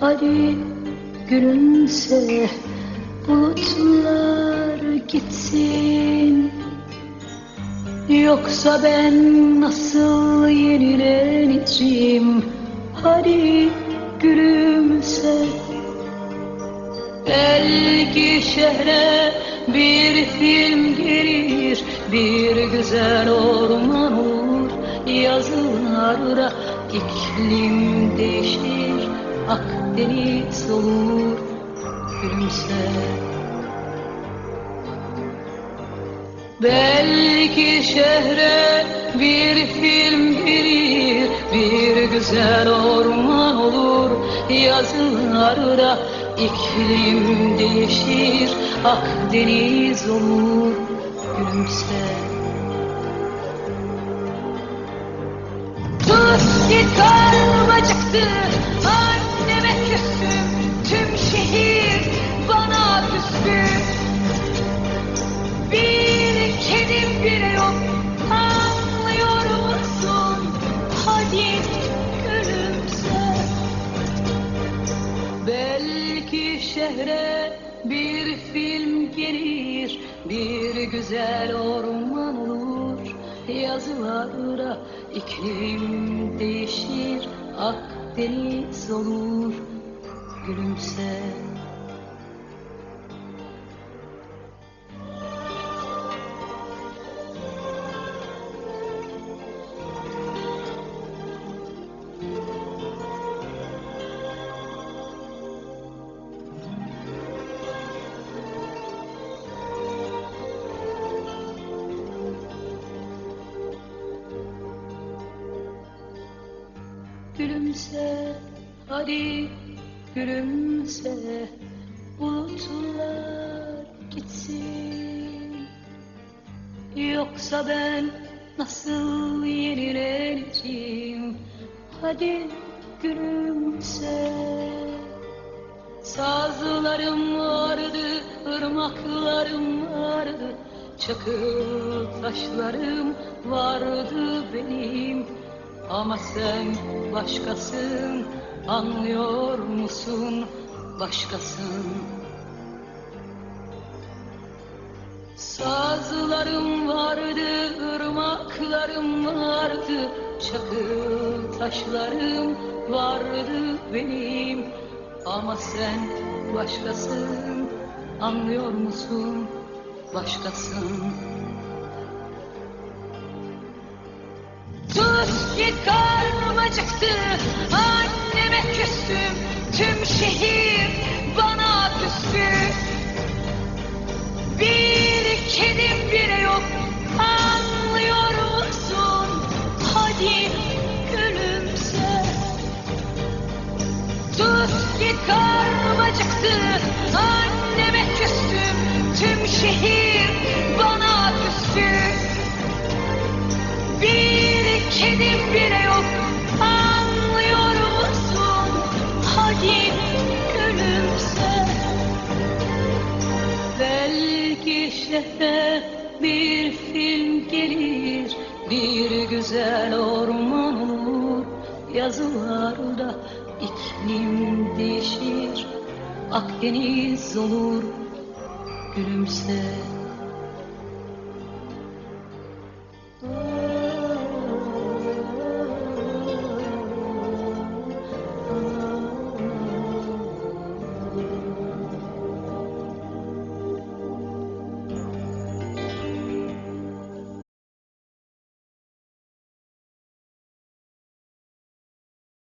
Hadi gülümse bulutlar gitsin. Yoksa ben nasıl yenileneceğim? Hadi gülümse. Belki şehre bir film gelir Bir güzel orman olur Yazılarda iklim değişir Akdeniz olur Gülümse. Belki şehre bir film gelir Bir güzel orman olur. Yazılarda iklim değişir Akdeniz olur Gülümse Tuz ki karnım acıktı Anneme küstüm Tüm şehir bana küstü. Bir kedim bile yok Anlıyor musun? Hadi gülümse. Belki şehre bir film gelir Bir güzel orman olur Yazılarda iklim değişir Akdeniz olur Gülümse Gülümse hadi gülümse bulutlar gitsin. Yoksa ben nasıl yenileneceğim Hadi gülümse. Sazlarım vardı, ırmaklarım vardı Çakıl taşlarım vardı benim Ama sen başkasın, anlıyor musun? Başkasın Sazlarım vardı, ırmaklarım vardı Çakıl taşlarım vardı benim Ama sen başkasın, anlıyor musun? Başkasın ki karnım acıktı Anneme küstüm Tüm şehir bana küstü. Bir kedim bile yok Anlıyor musun? Hadi gülümse. Tuz ki karnım acıktı Anneme küstüm Tüm şehir bana küstü bir film gelir Bir güzel orman olur. Yazılarda iklim değişir Akdeniz olur Gülümse